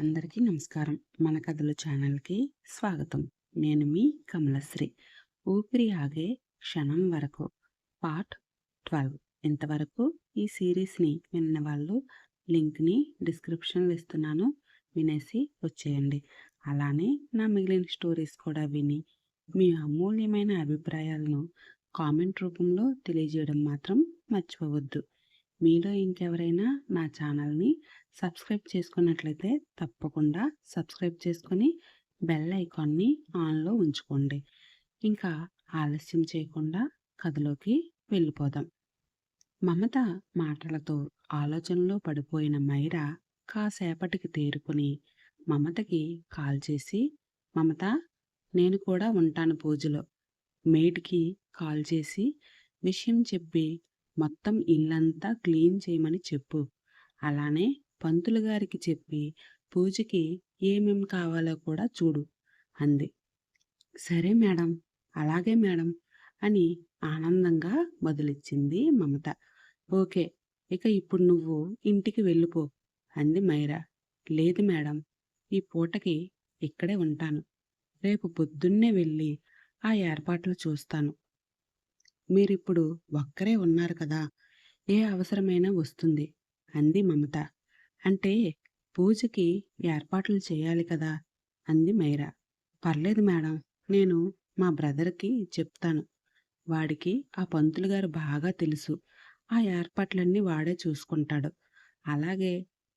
అందరికీ నమస్కారం. మన కథలు ఛానల్కి స్వాగతం. నేను మీ కమలశ్రీ. ఊపిరి ఆగే క్షణం వరకు పార్ట్ ట్వెల్వ్. ఇంతవరకు ఈ సిరీస్ని విన్న వాళ్ళు లింక్ని డిస్క్రిప్షన్లో ఇస్తున్నాను. వినేసి వచ్చేయండి. అలానే నా మిగిలిన స్టోరీస్ కూడా విని మీ అమూల్యమైన అభిప్రాయాలను కామెంట్ రూపంలో తెలియజేయడం మాత్రం మర్చిపోవద్దు. మీలో ఇంకెవరైనా నా ఛానల్ని సబ్స్క్రైబ్ చేసుకున్నట్లయితే తప్పకుండా సబ్స్క్రైబ్ చేసుకొని బెల్ ఐకాన్ని ఆన్లో ఉంచుకోండి. ఇంకా ఆలస్యం చేయకుండా కథలోకి వెళ్ళిపోదాం. మమత మాటలతో ఆలోచనలో పడిపోయిన మైరా కాసేపటికి తేరుకుని మమతకి కాల్ చేసి మమత నేను కూడా ఉంటాను పూజలో. మేడ్కి కాల్ చేసి విషయం చెప్పి మొత్తం ఇల్లంతా క్లీన్ చేయమని చెప్పు. అలానే పంతులు గారికి చెప్పి పూజకి ఏమేం కావాలో కూడా చూడు అంది. సరే మేడం అలాగే మేడం అని ఆనందంగా బదులిచ్చింది మమత. ఓకే ఇక ఇప్పుడు నువ్వు ఇంటికి వెళ్ళిపో అంది మైరా. లేదు మేడం ఈ పూటకి ఇక్కడే ఉంటాను. రేపు పొద్దున్నే వెళ్ళి ఆ ఏర్పాట్లు చూస్తాను. మీరిప్పుడు ఒక్కరే ఉన్నారు కదా ఏ అవసరమైనా వస్తుంది అంది మమత. అంటే పూజకి ఏర్పాట్లు చేయాలి కదా? అంది మైరా. పర్లేదు మేడం నేను మా బ్రదర్కి చెప్తాను. వాడికి ఆ పంతులు గారు బాగా తెలుసు. ఆ ఏర్పాట్లన్నీ వాడే చూసుకుంటాడు. అలాగే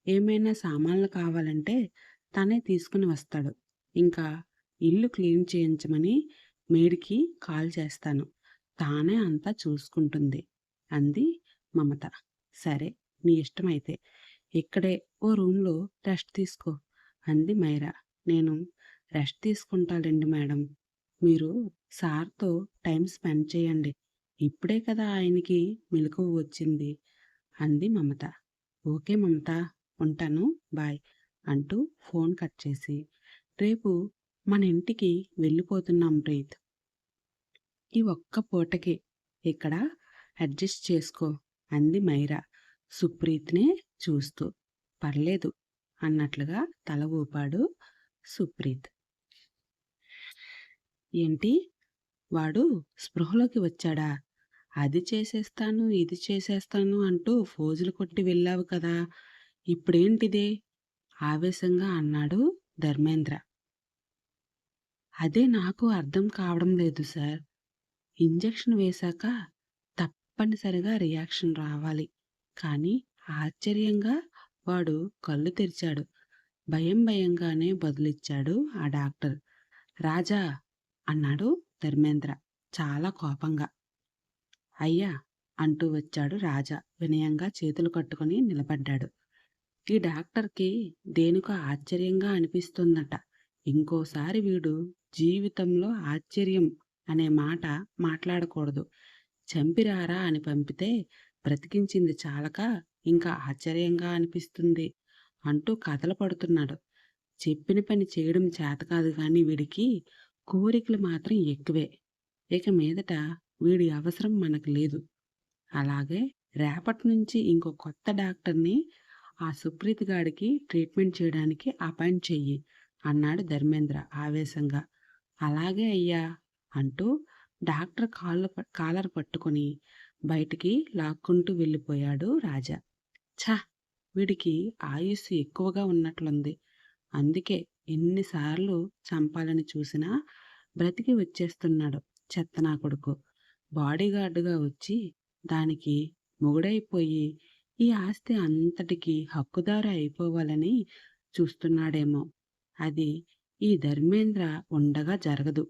ఏమైనా సామాన్లు కావాలంటే తనే తీసుకుని వస్తాడు. ఇంకా ఇల్లు క్లీన్ చేయించమని మేడికి కాల్ చేస్తాను. తానే అంతా చూసుకుంటుంది అంది మమత. సరే నీ ఇష్టమైతే. ఇక్కడే ఓ రూమ్లో రెస్ట్ తీసుకో అంది మైరా. నేను రెస్ట్ తీసుకుంటాలండి మేడం. మీరు సార్తో టైం స్పెండ్ చేయండి. ఇప్పుడే కదా ఆయనకి మెలకువ వచ్చింది అంది మమత. ఓకే మమత ఉంటాను బాయ్ అంటూ ఫోన్ కట్ చేసి. రేపు మన ఇంటికి వెళ్ళిపోతున్నాం ప్రీత్. ఈ ఒక్క పూటకి ఇక్కడ అడ్జస్ట్ చేసుకో అంది మైరా. సుప్రీత్నే చూస్తూ పర్లేదు అన్నట్లుగా తల ఊపాడు సుప్రీత్. ఏంటి? వాడు స్పృహలోకి వచ్చాడా? అది చేసేస్తాను ఇది చేసేస్తాను అంటూ ఫోజులు కొట్టి వెళ్ళావు కదా ఇప్పుడేంటిదే? ఆవేశంగా అన్నాడు ధర్మేంద్ర. అదే నాకు అర్థం కావడం లేదు సార్. ఇంజెక్షన్ వేశాక తప్పనిసరిగా రియాక్షన్ రావాలి. కానీ ఆశ్చర్యంగా వాడు కళ్ళు తెరిచాడు. భయం భయంగానే బదులిచ్చాడు ఆ డాక్టర్. రాజా అన్నాడు ధర్మేంద్ర చాలా కోపంగా. అయ్యా అంటూ వచ్చాడు రాజా వినయంగా చేతులు కట్టుకుని నిలబడ్డాడు. ఈ డాక్టర్కి దేనికో ఆశ్చర్యంగా అనిపిస్తుందట. ఇంకోసారి వీడు జీవితంలో ఆశ్చర్యం అనే మాట మాట్లాడకూడదు. చంపిరారా అని పంపితే బ్రతికించింది చాలక ఇంకా ఆశ్చర్యంగా అనిపిస్తుంది. అంటూ కథలు పడుతున్నాడు. చెప్పిన పని చేయడం చేత కాదు కానీ వీడికి కోరికలు మాత్రం ఎక్కువే. ఇక మీదట వీడి అవసరం మనకు లేదు. అలాగే రేపటి నుంచి ఇంకో కొత్త డాక్టర్ని ఆ సుప్రీత్ గాడికి ట్రీట్మెంట్ చేయడానికి అపాయింట్ చెయ్యి అన్నాడు ధర్మేంద్ర ఆవేశంగా. అలాగే అయ్యా అంటూ డాక్టర్ కాళ్ళు కాలర్ పట్టుకొని బయటికి లాక్కుంటూ వెళ్ళిపోయాడు రాజా. ఛ వీడికి ఆయుస్సు ఎక్కువగా ఉన్నట్లుంది. అందుకే ఎన్నిసార్లు చంపాలని చూసినా బ్రతికి వచ్చేస్తున్నాడు చెత్తనా కొడుకు. బాడీగార్డుగా వచ్చి దానికి మొగుడైపోయి ఈ ఆస్తి అంతటికి హక్కుదారు అయిపోవాలని చూస్తున్నాడేమో. అది ఈ ధర్మేంద్ర ఉండగా జరగదు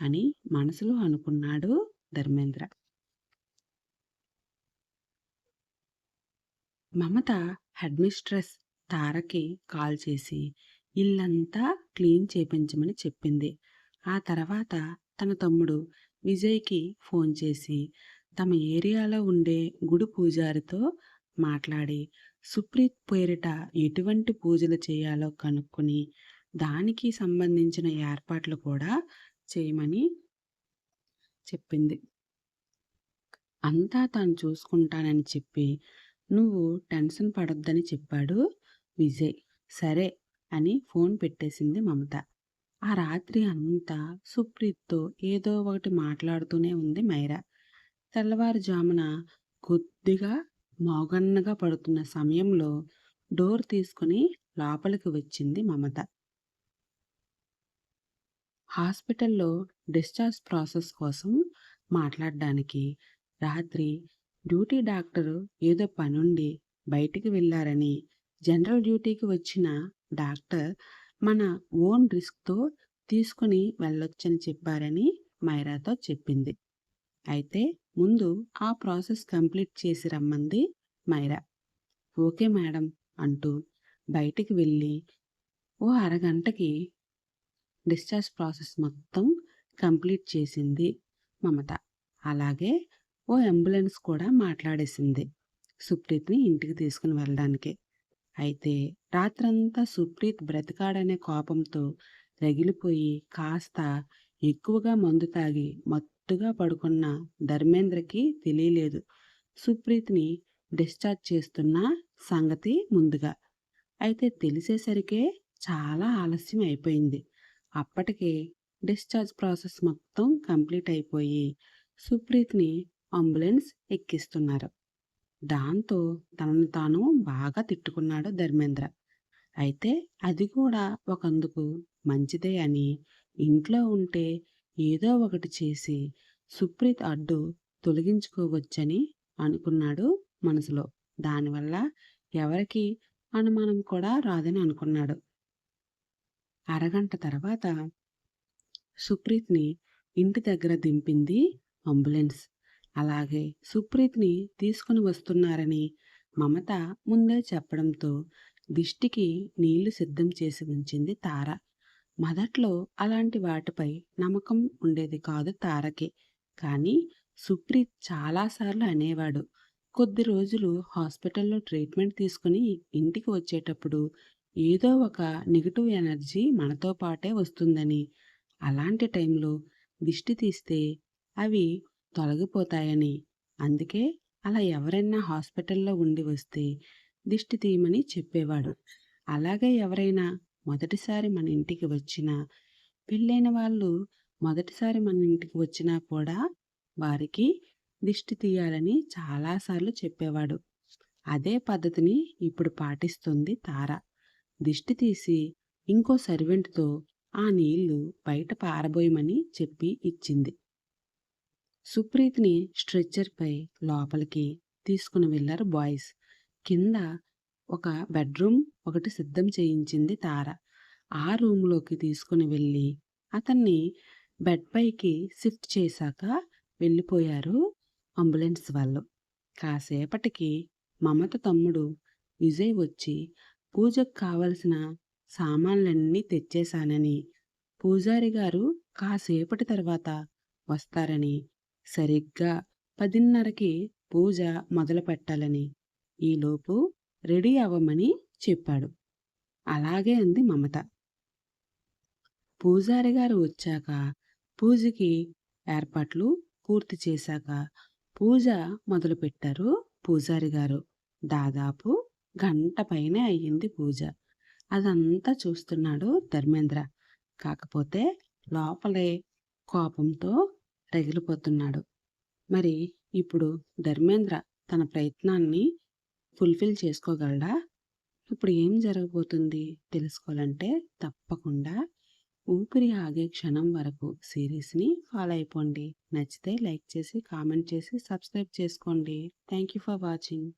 అని మనసులో అనుకున్నాడు ధర్మేంద్ర. మమత హెడ్ మిస్ట్రెస్ తారకి కాల్ చేసి ఇల్లంతా క్లీన్ చేపించమని చెప్పింది. ఆ తర్వాత తన తమ్ముడు విజయ్కి ఫోన్ చేసి తమ ఏరియాలో ఉండే గుడి పూజారితో మాట్లాడి సుప్రీత్ పేరిట ఎటువంటి పూజలు చేయాలో కనుక్కొని దానికి సంబంధించిన ఏర్పాట్లు కూడా చేయమని చెప్పింది. అంతా తను చూసుకుంటానని చెప్పి నువ్వు టెన్షన్ పడొద్దని చెప్పాడు విజయ్ సరే అని ఫోన్ పెట్టేసింది మమత. ఆ రాత్రి అంతా సుప్రీత్‌తో ఏదో ఒకటి మాట్లాడుతూనే ఉంది మైరా. తెల్లవారుజామున కొద్దిగా మోగన్నగా పడుతున్న సమయంలో డోర్ తీసుకుని లోపలికి వచ్చింది మమత. హాస్పిటల్‌లో డిశ్చార్జ్ ప్రాసెస్ కోసం మాట్లాడడానికి రాత్రి డ్యూటీ డాక్టరు ఏదో పనుండి బయటికి వెళ్ళారని జనరల్ డ్యూటీకి వచ్చిన డాక్టర్ మన ఓన్ రిస్క్‌తో తీసుకుని వెళ్ళొచ్చని చెప్పారని మైరాతో చెప్పింది. అయితే ముందు ఆ ప్రాసెస్ కంప్లీట్ చేసి రమ్మంది మైరా. ఓకే మేడం అంటూ బయటికి వెళ్ళి ఓ అరగంటకి డిశ్చార్జ్ ప్రాసెస్ మొత్తం కంప్లీట్ చేసింది మమత. అలాగే ఓ అంబులెన్స్ కూడా మాట్లాడేసింది సుప్రీత్‌ని ఇంటికి తీసుకుని వెళ్ళడానికి. అయితే రాత్రంతా సుప్రీత్ బ్రతికాడనే కోపంతో రగిలిపోయి కాస్త ఎక్కువగా మందు తాగి మత్తుగా పడుకున్న ధర్మేంద్రకి తెలియలేదు సుప్రీత్‌ని డిశ్చార్జ్ చేస్తున్న సంగతి ముందుగా. అయితే తెలిసేసరికే చాలా ఆలస్యం అయిపోయింది. అప్పటికే డిశ్చార్జ్ ప్రాసెస్ మొత్తం కంప్లీట్ అయిపోయి సుప్రీత్‌ని అంబులెన్స్ ఎక్కిస్తున్నారు. దాంతో తనను తాను బాగా తిట్టుకున్నాడు ధర్మేంద్ర. అయితే అది కూడా ఒకందుకు మంచిదే అని ఇంట్లో ఉంటే ఏదో ఒకటి చేసి సుప్రీత్ అడ్డు తొలగించుకోవచ్చని అనుకున్నాడు మనసులో. దానివల్ల ఎవరికి అనుమానం కూడా రాదని అనుకున్నాడు. అరగంట తర్వాత సుప్రీత్‌ని ఇంటి దగ్గర దింపింది అంబులెన్స్. అలాగే సుప్రీత్‌ని తీసుకుని వస్తున్నారని మమత ముందే చెప్పడంతో దిష్టికి నీళ్ళు సిద్ధం చేసి ఉంచింది తార. మొదట్లో అలాంటి వాటిపై నమ్మకం ఉండేది కాదు తారకి. కానీ సుప్రీత్ చాలాసార్లు అనేవాడు. కొద్ది రోజులు హాస్పిటల్‌లో ట్రీట్మెంట్ తీసుకుని ఇంటికి వచ్చేటప్పుడు ఏదో ఒక నెగిటివ్ ఎనర్జీ మనతో పాటే వస్తుందని, అలాంటి టైంలో దిష్టి తీస్తే అవి తొలగిపోతాయని, అందుకే అలా ఎవరైనా హాస్పిటల్‌లో ఉండి వస్తే దిష్టి తీయమని చెప్పేవాడు. అలాగే ఎవరైనా మొదటిసారి మన ఇంటికి వచ్చినా, పెళ్ళైన వాళ్ళు మొదటిసారి మన ఇంటికి వచ్చినా కూడా వారికి దిష్టి తీయాలని చాలాసార్లు చెప్పేవాడు. అదే పద్ధతిని ఇప్పుడు పాటిస్తుంది తార. దిష్టి తీసి ఇంకో సర్వెంట్‌తో ఆ నీళ్ళు బయట పారబోయమని చెప్పి ఇచ్చింది. సుప్రీత్‌ని స్ట్రెచ్చర్పై లోపలికి తీసుకుని వెళ్ళారు బాయ్స్. కింద ఒక బెడ్‌రూమ్ ఒకటి సిద్ధం చేయించింది తార. ఆ రూమ్‌లోకి తీసుకుని వెళ్ళి అతన్ని బెడ్ పైకి షిఫ్ట్ చేశాక వెళ్ళిపోయారు అంబులెన్స్ వాళ్ళు. కాసేపటికి మమత తమ్ముడు విజయ్ వచ్చి పూజకు కావలసిన సామాన్లన్నీ తెచ్చేశానని, పూజారి గారు కాసేపటి తర్వాత వస్తారని, సరిగ్గా పదిన్నరకి పూజ మొదలుపెట్టాలని, ఈలోపు రెడీ అవ్వమని చెప్పాడు. అలాగే అంది మమత. పూజారి గారు వచ్చాక పూజకి ఏర్పాట్లు పూర్తి చేశాక పూజ మొదలుపెట్టారు పూజారి గారు. దాదాపు గంట పైనే అయ్యింది పూజ. అదంతా చూస్తున్నాడు ధర్మేంద్ర. కాకపోతే లోపలే కోపంతో రగిలిపోతున్నాడు. మరి ఇప్పుడు ధర్మేంద్ర తన ప్రయత్నాన్ని ఫుల్‌ఫిల్ చేసుకోగలడా? ఇప్పుడు ఏం జరగబోతుంది తెలుసుకోవాలంటే తప్పకుండా 'ఊపిరి ఆగే క్షణం' వరకు సిరీస్ని ఫాలో అయిపోండి. నచ్చితే లైక్ చేసి, కామెంట్ చేసి, సబ్స్క్రైబ్ చేసుకోండి. Thank you for watching.